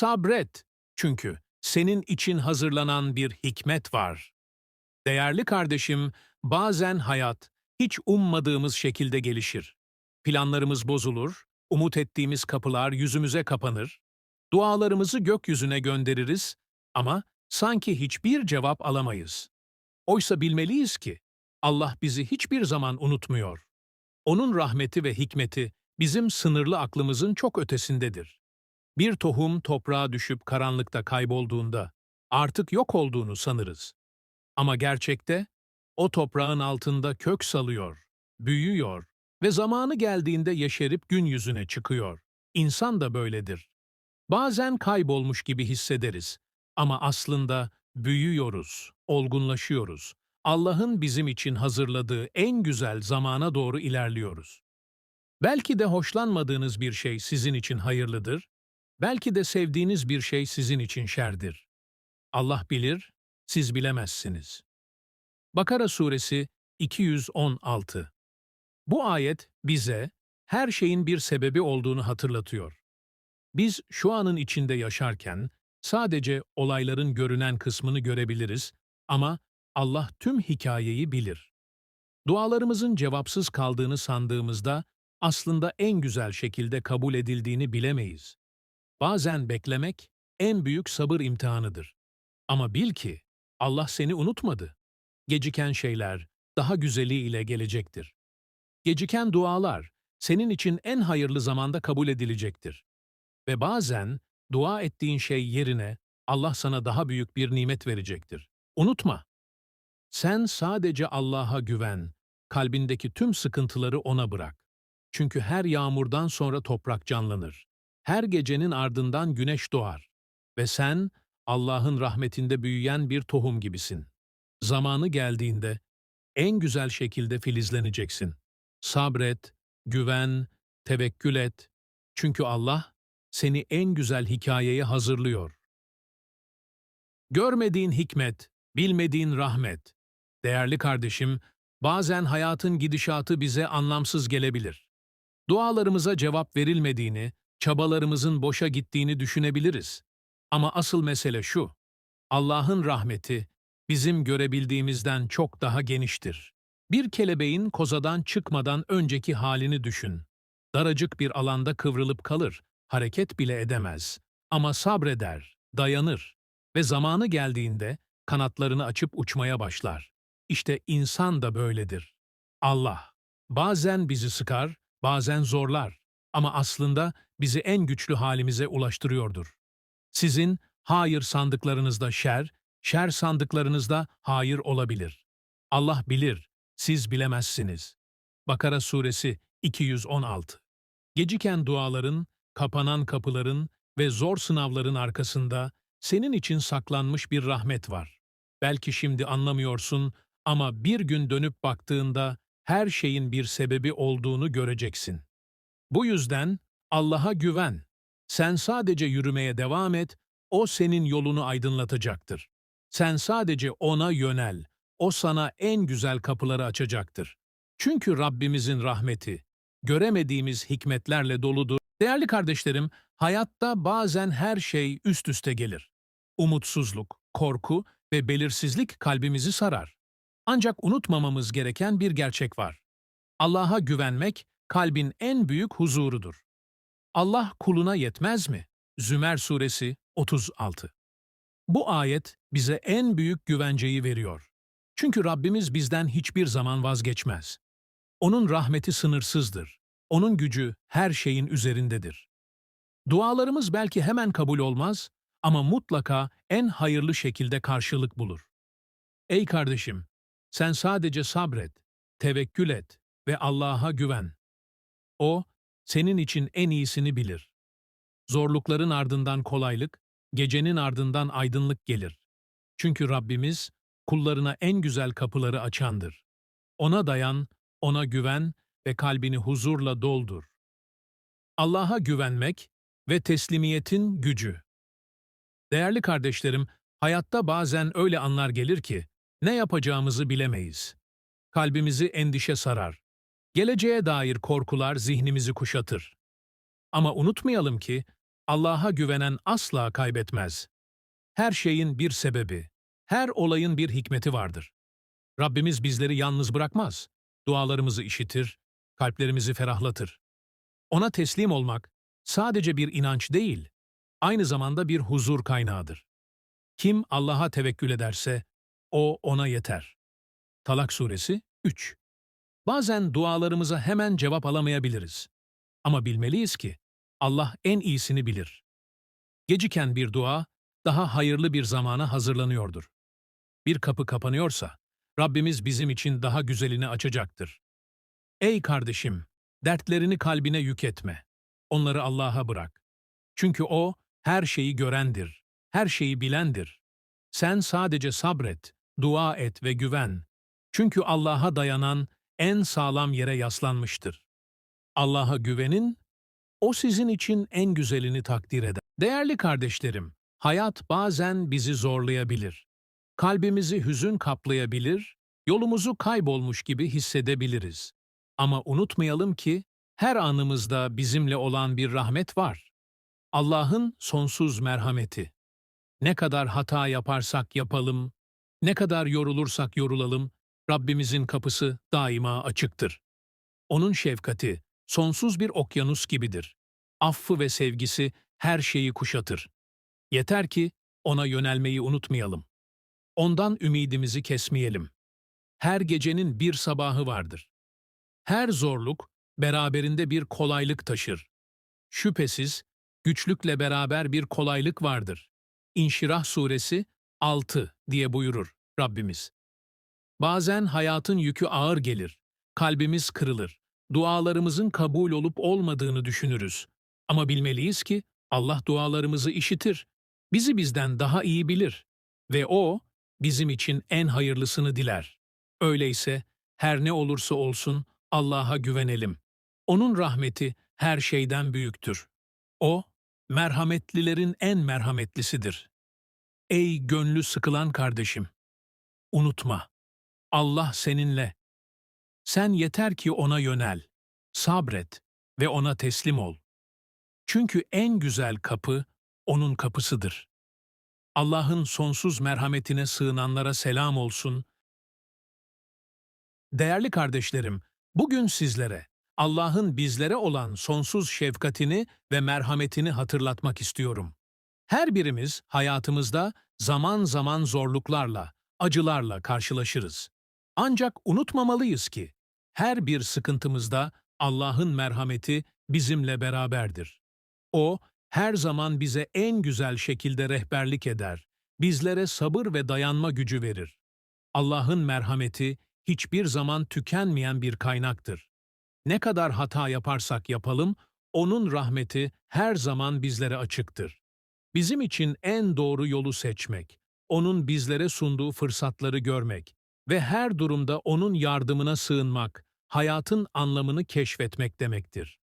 Sabret, çünkü senin için hazırlanan bir hikmet var. Değerli kardeşim, bazen hayat hiç ummadığımız şekilde gelişir. Planlarımız bozulur, umut ettiğimiz kapılar yüzümüze kapanır, dualarımızı gökyüzüne göndeririz ama sanki hiçbir cevap alamayız. Oysa bilmeliyiz ki Allah bizi hiçbir zaman unutmuyor. Onun rahmeti ve hikmeti bizim sınırlı aklımızın çok ötesindedir. Bir tohum toprağa düşüp karanlıkta kaybolduğunda artık yok olduğunu sanırız. Ama gerçekte o toprağın altında kök salıyor, büyüyor ve zamanı geldiğinde yeşerip gün yüzüne çıkıyor. İnsan da böyledir. Bazen kaybolmuş gibi hissederiz ama aslında büyüyoruz, olgunlaşıyoruz. Allah'ın bizim için hazırladığı en güzel zamana doğru ilerliyoruz. Belki de hoşlanmadığınız bir şey sizin için hayırlıdır, belki de sevdiğiniz bir şey sizin için şerdir. Allah bilir, siz bilemezsiniz. Bakara Suresi 216 Bu ayet bize her şeyin bir sebebi olduğunu hatırlatıyor. Biz şu anın içinde yaşarken sadece olayların görünen kısmını görebiliriz ama Allah tüm hikayeyi bilir. Dualarımızın cevapsız kaldığını sandığımızda aslında en güzel şekilde kabul edildiğini bilemeyiz. Bazen beklemek en büyük sabır imtihanıdır. Ama bil ki Allah seni unutmadı. Geciken şeyler daha güzeliyle gelecektir. Geciken dualar senin için en hayırlı zamanda kabul edilecektir. Ve bazen dua ettiğin şey yerine Allah sana daha büyük bir nimet verecektir. Unutma. Sen sadece Allah'a güven, kalbindeki tüm sıkıntıları O'na bırak. Çünkü her yağmurdan sonra toprak canlanır. Her gecenin ardından güneş doğar. Ve sen Allah'ın rahmetinde büyüyen bir tohum gibisin. Zamanı geldiğinde en güzel şekilde filizleneceksin. Sabret, güven, tevekkül et. Çünkü Allah seni en güzel hikayeye hazırlıyor. Görmediğin hikmet, bilmediğin rahmet. Değerli kardeşim, bazen hayatın gidişatı bize anlamsız gelebilir. Dualarımıza cevap verilmediğini, çabalarımızın boşa gittiğini düşünebiliriz. Ama asıl mesele şu, Allah'ın rahmeti bizim görebildiğimizden çok daha geniştir. Bir kelebeğin kozadan çıkmadan önceki halini düşün. Daracık bir alanda kıvrılıp kalır, hareket bile edemez. Ama sabreder, dayanır ve zamanı geldiğinde kanatlarını açıp uçmaya başlar. İşte insan da böyledir. Allah bazen bizi sıkar, bazen zorlar ama aslında bizi en güçlü halimize ulaştırıyordur. Sizin hayır sandıklarınızda şer, şer sandıklarınızda hayır olabilir. Allah bilir, siz bilemezsiniz. Bakara Suresi 216 Geciken duaların, kapanan kapıların ve zor sınavların arkasında senin için saklanmış bir rahmet var. Belki şimdi anlamıyorsun ama bir gün dönüp baktığında her şeyin bir sebebi olduğunu göreceksin. Bu yüzden Allah'a güven. Sen sadece yürümeye devam et, O senin yolunu aydınlatacaktır. Sen sadece O'na yönel, O sana en güzel kapıları açacaktır. Çünkü Rabbimizin rahmeti, göremediğimiz hikmetlerle doludur. Değerli kardeşlerim, hayatta bazen her şey üst üste gelir. Umutsuzluk, korku ve belirsizlik kalbimizi sarar. Ancak unutmamamız gereken bir gerçek var. Allah'a güvenmek kalbin en büyük huzurudur. Allah kuluna yetmez mi? Zümer Suresi 36 Bu ayet bize en büyük güvenceyi veriyor. Çünkü Rabbimiz bizden hiçbir zaman vazgeçmez. Onun rahmeti sınırsızdır. Onun gücü her şeyin üzerindedir. Dualarımız belki hemen kabul olmaz ama mutlaka en hayırlı şekilde karşılık bulur. Ey kardeşim, sen sadece sabret, tevekkül et ve Allah'a güven. O, senin için en iyisini bilir. Zorlukların ardından kolaylık, gecenin ardından aydınlık gelir. Çünkü Rabbimiz, kullarına en güzel kapıları açandır. Ona dayan, ona güven ve kalbini huzurla doldur. Allah'a güvenmek ve teslimiyetin gücü. Değerli kardeşlerim, hayatta bazen öyle anlar gelir ki, ne yapacağımızı bilemeyiz. Kalbimizi endişe sarar. Geleceğe dair korkular zihnimizi kuşatır. Ama unutmayalım ki Allah'a güvenen asla kaybetmez. Her şeyin bir sebebi, her olayın bir hikmeti vardır. Rabbimiz bizleri yalnız bırakmaz. Dualarımızı işitir, kalplerimizi ferahlatır. Ona teslim olmak sadece bir inanç değil, aynı zamanda bir huzur kaynağıdır. Kim Allah'a tevekkül ederse, o ona yeter. Talak Suresi 3 Bazen dualarımıza hemen cevap alamayabiliriz. Ama bilmeliyiz ki Allah en iyisini bilir. Geciken bir dua, daha hayırlı bir zamana hazırlanıyordur. Bir kapı kapanıyorsa, Rabbimiz bizim için daha güzelini açacaktır. Ey kardeşim, dertlerini kalbine yük etme. Onları Allah'a bırak. Çünkü O, her şeyi görendir, her şeyi bilendir. Sen sadece sabret, dua et ve güven. Çünkü Allah'a dayanan en sağlam yere yaslanmıştır. Allah'a güvenin, O sizin için en güzelini takdir eder. Değerli kardeşlerim, hayat bazen bizi zorlayabilir. Kalbimizi hüzün kaplayabilir, yolumuzu kaybolmuş gibi hissedebiliriz. Ama unutmayalım ki her anımızda bizimle olan bir rahmet var. Allah'ın sonsuz merhameti. Ne kadar hata yaparsak yapalım, ne kadar yorulursak yorulalım, Rabbimizin kapısı daima açıktır. Onun şefkati sonsuz bir okyanus gibidir. Affı ve sevgisi her şeyi kuşatır. Yeter ki ona yönelmeyi unutmayalım. Ondan ümidimizi kesmeyelim. Her gecenin bir sabahı vardır. Her zorluk beraberinde bir kolaylık taşır. Şüphesiz güçlükle beraber bir kolaylık vardır. İnşirah suresi 6 diye buyurur Rabbimiz. Bazen hayatın yükü ağır gelir, kalbimiz kırılır, dualarımızın kabul olup olmadığını düşünürüz. Ama bilmeliyiz ki Allah dualarımızı işitir, bizi bizden daha iyi bilir ve O bizim için en hayırlısını diler. Öyleyse her ne olursa olsun Allah'a güvenelim. Onun rahmeti her şeyden büyüktür. O, merhametlilerin en merhametlisidir. Ey gönlü sıkılan kardeşim! Unutma, Allah seninle. Sen yeter ki ona yönel, sabret ve ona teslim ol. Çünkü en güzel kapı onun kapısıdır. Allah'ın sonsuz merhametine sığınanlara selam olsun. Değerli kardeşlerim, bugün sizlere Allah'ın bizlere olan sonsuz şefkatini ve merhametini hatırlatmak istiyorum. Her birimiz hayatımızda zaman zaman zorluklarla, acılarla karşılaşırız. Ancak unutmamalıyız ki her bir sıkıntımızda Allah'ın merhameti bizimle beraberdir. O, her zaman bize en güzel şekilde rehberlik eder, bizlere sabır ve dayanma gücü verir. Allah'ın merhameti hiçbir zaman tükenmeyen bir kaynaktır. Ne kadar hata yaparsak yapalım, O'nun rahmeti her zaman bizlere açıktır. Bizim için en doğru yolu seçmek, O'nun bizlere sunduğu fırsatları görmek ve her durumda O'nun yardımına sığınmak, hayatın anlamını keşfetmek demektir.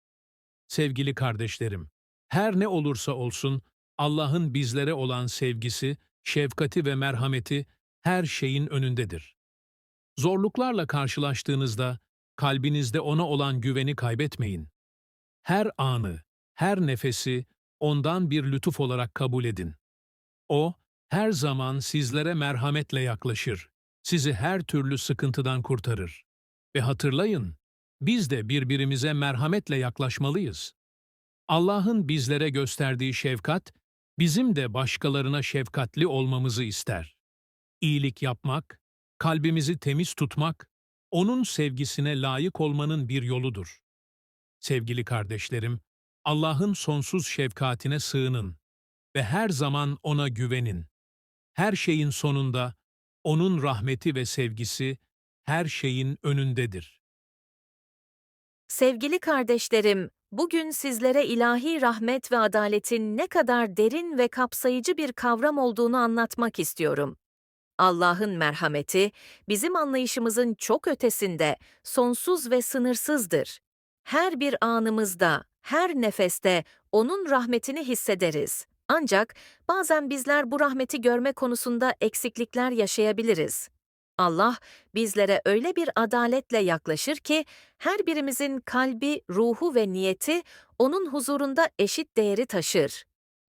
Sevgili kardeşlerim, her ne olursa olsun Allah'ın bizlere olan sevgisi, şefkati ve merhameti her şeyin önündedir. Zorluklarla karşılaştığınızda kalbinizde ona olan güveni kaybetmeyin. Her anı, her nefesi ondan bir lütuf olarak kabul edin. O, her zaman sizlere merhametle yaklaşır, sizi her türlü sıkıntıdan kurtarır. Ve hatırlayın, biz de birbirimize merhametle yaklaşmalıyız. Allah'ın bizlere gösterdiği şefkat, bizim de başkalarına şefkatli olmamızı ister. İyilik yapmak, kalbimizi temiz tutmak, O'nun sevgisine layık olmanın bir yoludur. Sevgili kardeşlerim, Allah'ın sonsuz şefkatine sığının ve her zaman O'na güvenin. Her şeyin sonunda O'nun rahmeti ve sevgisi her şeyin önündedir. Sevgili kardeşlerim, bugün sizlere ilahi rahmet ve adaletin ne kadar derin ve kapsayıcı bir kavram olduğunu anlatmak istiyorum. Allah'ın merhameti, bizim anlayışımızın çok ötesinde, sonsuz ve sınırsızdır. Her bir anımızda, her nefeste O'nun rahmetini hissederiz. Ancak bazen bizler bu rahmeti görme konusunda eksiklikler yaşayabiliriz. Allah bizlere öyle bir adaletle yaklaşır ki her birimizin kalbi, ruhu ve niyeti onun huzurunda eşit değeri taşır.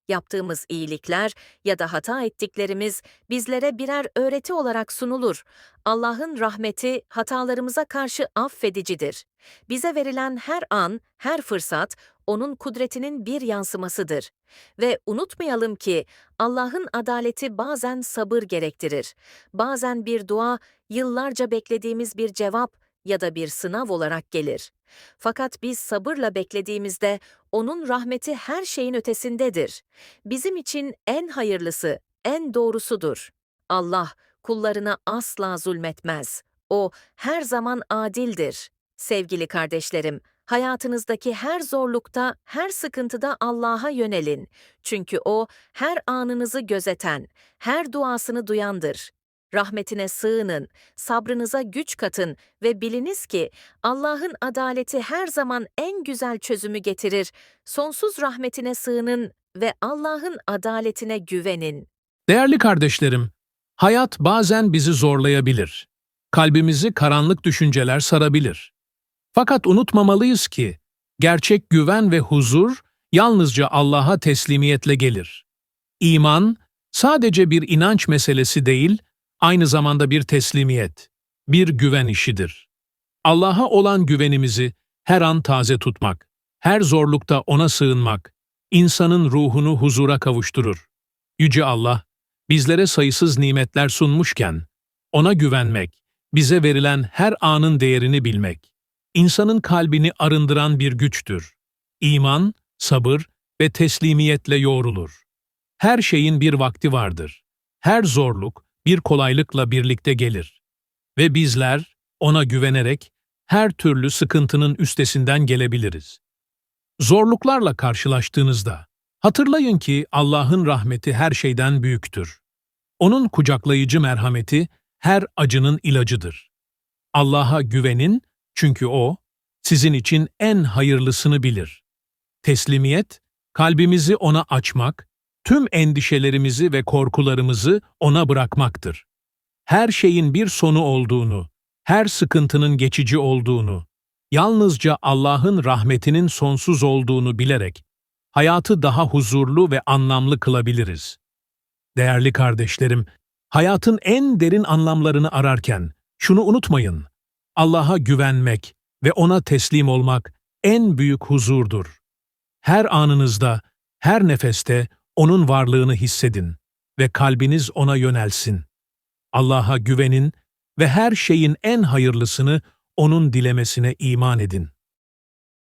Yaptığımız iyilikler ya da hata ettiklerimiz bizlere birer öğreti olarak sunulur. Allah'ın rahmeti hatalarımıza karşı affedicidir. Bize verilen her an, her fırsat onun kudretinin bir yansımasıdır. Ve unutmayalım ki Allah'ın adaleti bazen sabır gerektirir. Bazen bir dua yıllarca beklediğimiz bir cevap ya da bir sınav olarak gelir. Fakat biz sabırla beklediğimizde onun rahmeti her şeyin ötesindedir. Bizim için en hayırlısı, en doğrusudur. Allah kullarına asla zulmetmez. O her zaman adildir. Sevgili kardeşlerim, hayatınızdaki her zorlukta, her sıkıntıda Allah'a yönelin. Çünkü O her anınızı gözeten, her duasını duyandır. Rahmetine sığının, sabrınıza güç katın ve biliniz ki Allah'ın adaleti her zaman en güzel çözümü getirir. Sonsuz rahmetine sığının ve Allah'ın adaletine güvenin. Değerli kardeşlerim, hayat bazen bizi zorlayabilir. Kalbimizi karanlık düşünceler sarabilir. Fakat unutmamalıyız ki, gerçek güven ve huzur yalnızca Allah'a teslimiyetle gelir. İman, sadece bir inanç meselesi değil, aynı zamanda bir teslimiyet, bir güven işidir. Allah'a olan güvenimizi her an taze tutmak, her zorlukta O'na sığınmak, insanın ruhunu huzura kavuşturur. Yüce Allah, bizlere sayısız nimetler sunmuşken, O'na güvenmek, bize verilen her anın değerini bilmek, insanın kalbini arındıran bir güçtür. İman, sabır ve teslimiyetle yoğrulur. Her şeyin bir vakti vardır. Her zorluk bir kolaylıkla birlikte gelir. Ve bizler ona güvenerek her türlü sıkıntının üstesinden gelebiliriz. Zorluklarla karşılaştığınızda hatırlayın ki Allah'ın rahmeti her şeyden büyüktür. Onun kucaklayıcı merhameti her acının ilacıdır. Allah'a güvenin çünkü O sizin için en hayırlısını bilir. Teslimiyet, kalbimizi O'na açmak, tüm endişelerimizi ve korkularımızı O'na bırakmaktır. Her şeyin bir sonu olduğunu, her sıkıntının geçici olduğunu, yalnızca Allah'ın rahmetinin sonsuz olduğunu bilerek hayatı daha huzurlu ve anlamlı kılabiliriz. Değerli kardeşlerim, hayatın en derin anlamlarını ararken şunu unutmayın. Allah'a güvenmek ve O'na teslim olmak en büyük huzurdur. Her anınızda, her nefeste O'nun varlığını hissedin ve kalbiniz O'na yönelsin. Allah'a güvenin ve her şeyin en hayırlısını O'nun dilemesine iman edin.